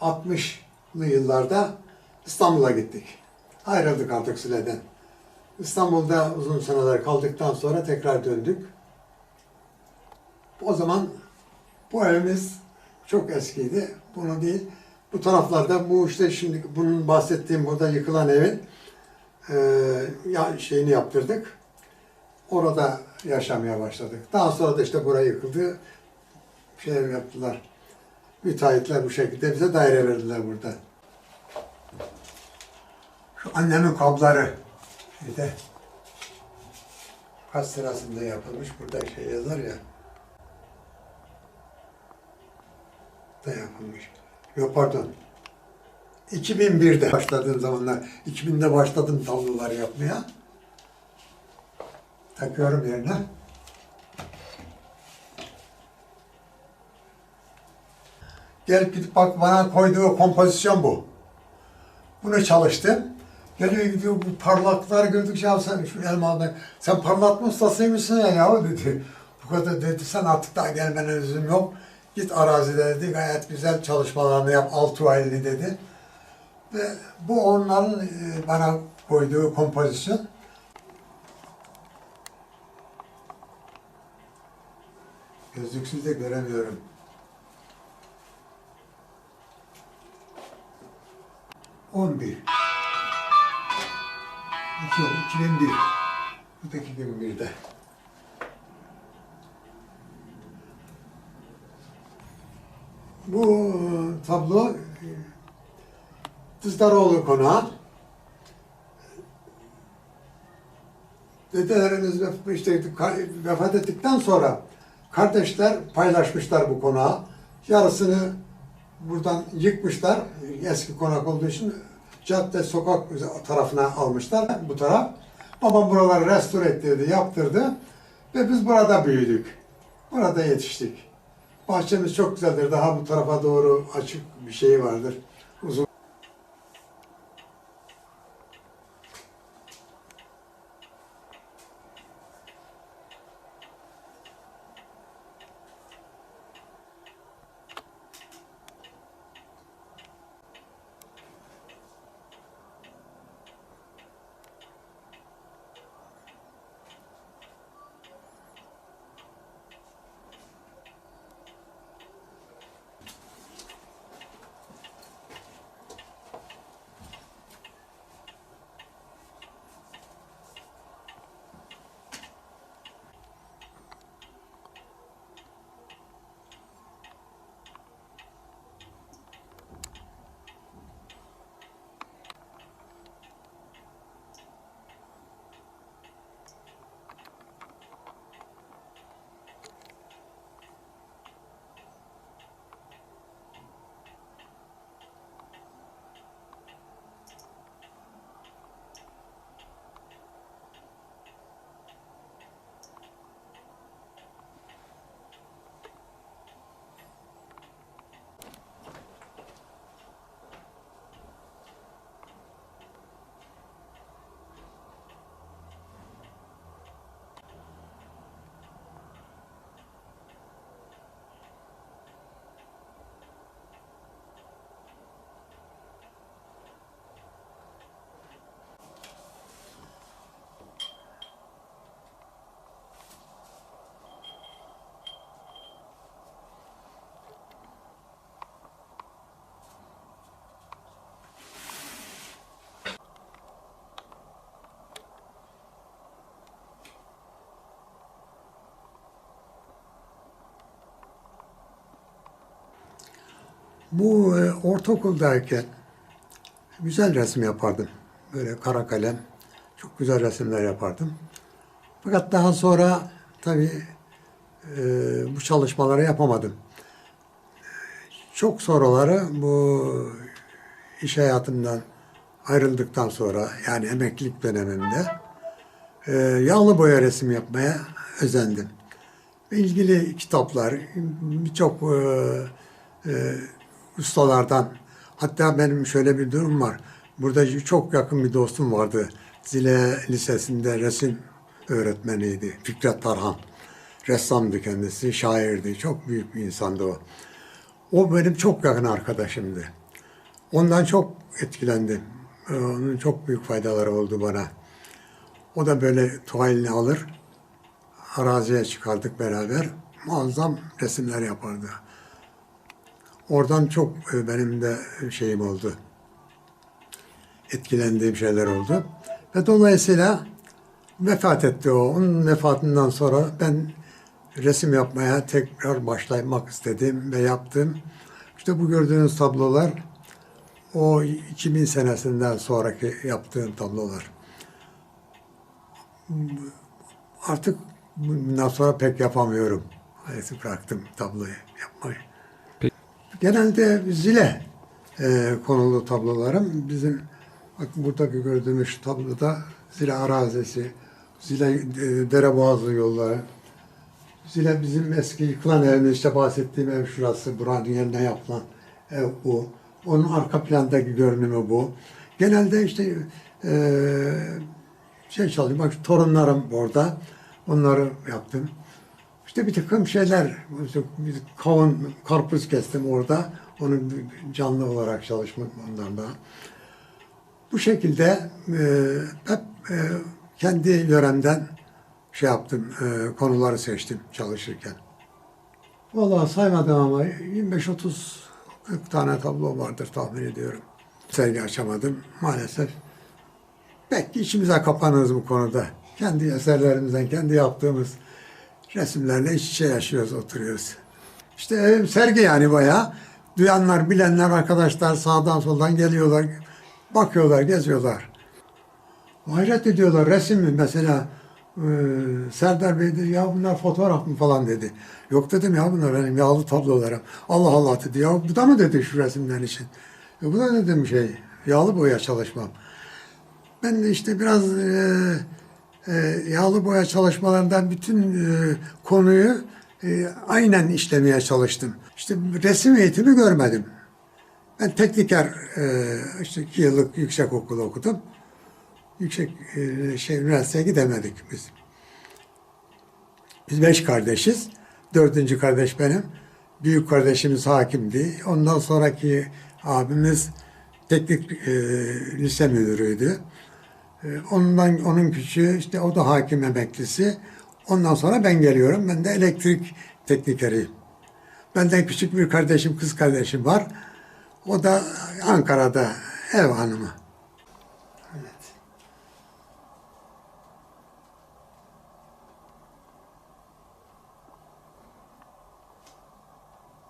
60'lı yıllarda İstanbul'a gittik. Ayrıldık artık Süle'den. İstanbul'da uzun seneler kaldıktan sonra tekrar döndük. O zaman bu evimiz çok eskiydi. Bunu değil. Bu taraflarda bu işte şimdi bunun bahsettiğim burada yıkılan evin ya şeyini yaptırdık. Orada yaşamaya başladık. Daha sonra da işte buraya yıkıldı. Şey yaptılar. Müteahhitler bu şekilde bize daire verdiler burada. Şu annemin kabları. İşte kaç sırasında yapılmış. Burada şey yazar ya. Da yapılmış. Yok pardon. 2001'de başladığım zamanlar. 2000'de başladım tabloları yapmaya. Takıyorum yerine. Gelip gidip bak bana koyduğu kompozisyon bu. Bunu çalıştım. Geliyor gidiyor bu parlaklar gördükçe ya sen şu elmadan sen parlatma ustasıymışsın ya ya dedi. Bu kadar dedi sen artık daha gelmene lüzum yok. Git arazide dedi gayet güzel çalışmalarını yap altı aylı dedi. Ve bu onların e, bana koyduğu kompozisyon. Gözlüksüz de göremiyorum. On bir. İki yıl, 2001. Bu da 2001'de. Bu e, tablo e, Dızdaroğlu konağı. Dedelerimiz işte vefat ettikten sonra kardeşler paylaşmışlar bu konağı. Yarısını buradan yıkmışlar. Eski konak olduğu için cadde sokak tarafına almışlar bu taraf. Babam buraları restore ettirdi, yaptırdı ve biz burada büyüdük. Burada yetiştik. Bahçemiz çok güzeldir. Daha bu tarafa doğru açık bir şey vardır. Bu e, ortaokuldayken güzel resim yapardım. Böyle kara kalem. Çok güzel resimler yapardım. Fakat daha sonra tabii e, bu çalışmaları yapamadım. Çok sonraları bu iş hayatımdan ayrıldıktan sonra yani emeklilik dönemimde e, yağlı boya resim yapmaya özendim. İlgili kitaplar, birçok e, e, ustalardan. Hatta benim şöyle bir durum var. Burada çok yakın bir dostum vardı. Zile Lisesi'nde resim öğretmeniydi. Fikret Tarhan. Ressamdı kendisi, şairdi. Çok büyük bir insandı o. O benim çok yakın arkadaşımdı. Ondan çok etkilendim. Ee, Onun çok büyük faydaları oldu bana. O da böyle tuvalini alır, araziye çıkardık beraber. Muazzam resimler yapardı. Oradan çok e, benim de şeyim oldu. Etkilendiğim şeyler oldu. Ve dolayısıyla vefat etti o. Onun vefatından sonra ben resim yapmaya tekrar başlamak istedim ve yaptım. İşte bu gördüğünüz tablolar o 2000 senesinden sonraki yaptığım tablolar. Artık bundan sonra pek yapamıyorum. Hayatı bıraktım tabloyu yapmayı. Genelde zile e, konulu tablolarım. Bizim bak buradaki gördüğümüz şu tabloda zile arazisi, zile e, dere boğazı yolları, zile bizim eski yıkılan evimiz işte bahsettiğim ev şurası, buranın yerine yapılan ev bu. Onun arka plandaki görünümü bu. Genelde işte e, şey çalışıyorum. Bak torunlarım orada. Onları yaptım. İşte bir takım şeyler. Kavun, karpuz kestim orada. Onu canlı olarak çalışmak ondan da. Bu şekilde e, hep e, kendi yöremden şey yaptım, e, konuları seçtim çalışırken. Vallahi saymadım ama 25-30 40 tane tablo vardır tahmin ediyorum. Sergi açamadım maalesef. Pek içimize kapanırız bu konuda. Kendi eserlerimizden, kendi yaptığımız resimlerle iç içe yaşıyoruz, oturuyoruz. İşte evim sergi yani bayağı. Duyanlar, bilenler, arkadaşlar sağdan soldan geliyorlar, bakıyorlar, geziyorlar. Hayret ediyorlar resim mi mesela e, Serdar Bey dedi ya bunlar fotoğraf mı falan dedi. Yok dedim ya bunlar benim yağlı tablolarım. Allah Allah dedi ya bu da mı dedi şu resimler için. E, bu da dedim şey yağlı boya çalışmam. Ben de işte biraz e, e, yağlı boya çalışmalarından bütün e, konuyu e, aynen işlemeye çalıştım. İşte resim eğitimi görmedim. Ben tekniker e, işte iki yıllık yüksek okul okudum. Yüksek şey üniversiteye gidemedik biz. Biz beş kardeşiz. Dördüncü kardeş benim. Büyük kardeşimiz hakimdi. Ondan sonraki abimiz teknik e, lise müdürüydü. E, ondan onun küçüğü işte o da hakim emeklisi. Ondan sonra ben geliyorum. Ben de elektrik teknikeriyim. Benden küçük bir kardeşim, kız kardeşim var. O da Ankara'da ev hanımı.